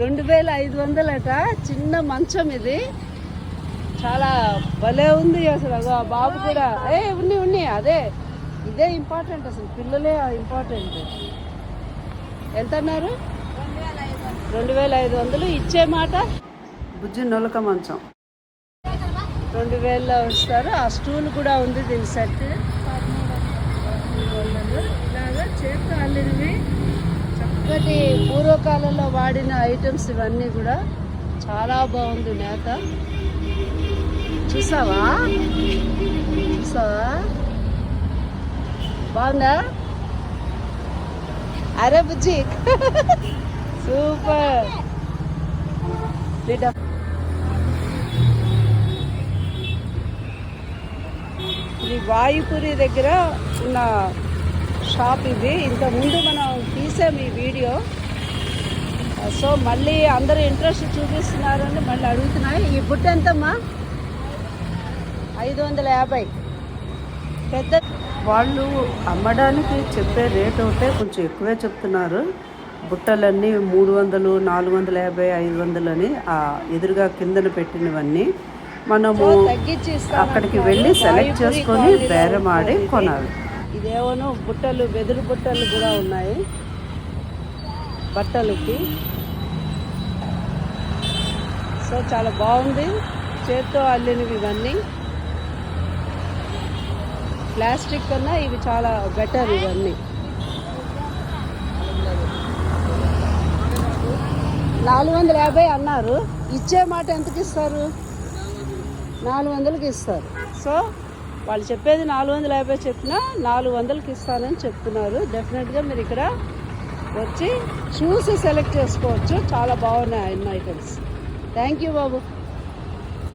రెండు వేల ఐదు వందలట చిన్న మంచం ఇది. చాలా భలే ఉంది అసలు. ఆ బాబు కూడా ఏ ఉన్ని ఉన్ని అదే. ఇదే ఇంపార్టెంట్ అసలు. పిల్లలే ఇంపార్టెంట్ ఎంత అన్నారు రెండు వేల ఐదు వందలు ఇచ్చే మాట? బుజ్జి నొలక మంచం. రెండు వేలలో వస్తారు. ఆ స్టూల్ కూడా ఉంది దీని సెట్ ఇలాగా చేతితో అల్లినవి. చక్కటి పూర్వకాలంలో వాడిన ఐటమ్స్ ఇవన్నీ కూడా చాలా బాగుంది నేత. చూసావా? చూసావా? బాగుందా? అరే బుజ్జి. సూపర్. ఇది వాయుపురి దగ్గర ఉన్న షాప్ ఇది. ఇంత ముందు మనం తీసాం ఈ వీడియో. సో మళ్ళీ అందరూ ఇంట్రెస్ట్ చూపిస్తున్నారని మళ్ళీ అడుగుతున్నాయి ఈ బుట్ట ఎంతమ్మా? ఐదు వందల యాభై. పెద్ద వాళ్ళు అమ్మడానికి చెప్పే రేట్ ఒకటే కొంచెం ఎక్కువే చెప్తున్నారు. బుట్టలన్నీ మూడు వందలు నాలుగు వందల యాభై ఐదు వందలు అని ఆ ఎదురుగా కిందన పెట్టినవన్నీ మనము అక్కడికి వెళ్ళి సెలెక్ట్ చేసుకొని బేరమాడి కొనాలి. ఇదేమోనో బుట్టలు వెదురు బుట్టలు కూడా ఉన్నాయి. బట్టలకి. సో చాలా బాగుంది. చేత్తో అల్లినవి ఇవన్నీ. ప్లాస్టిక్ కన్నా ఇవి చాలా బెటర్ ఇవన్నీ. నాలుగు వందల యాభై అన్నారు. ఇచ్చే మాట ఎంతకి ఇస్తారు నాలుగు వందలకి ఇస్తారు. సో వాళ్ళు చెప్పేది నాలుగు వందల యాభై చెప్పినా నాలుగు వందలకి ఇస్తానని చెప్తున్నారు. డెఫినెట్గా మీరు ఇక్కడ వచ్చి చూసి సెలెక్ట్ చేసుకోవచ్చు. చాలా బాగున్నాయి అన్ని ఐటమ్స్ థ్యాంక్ యూ బాబు.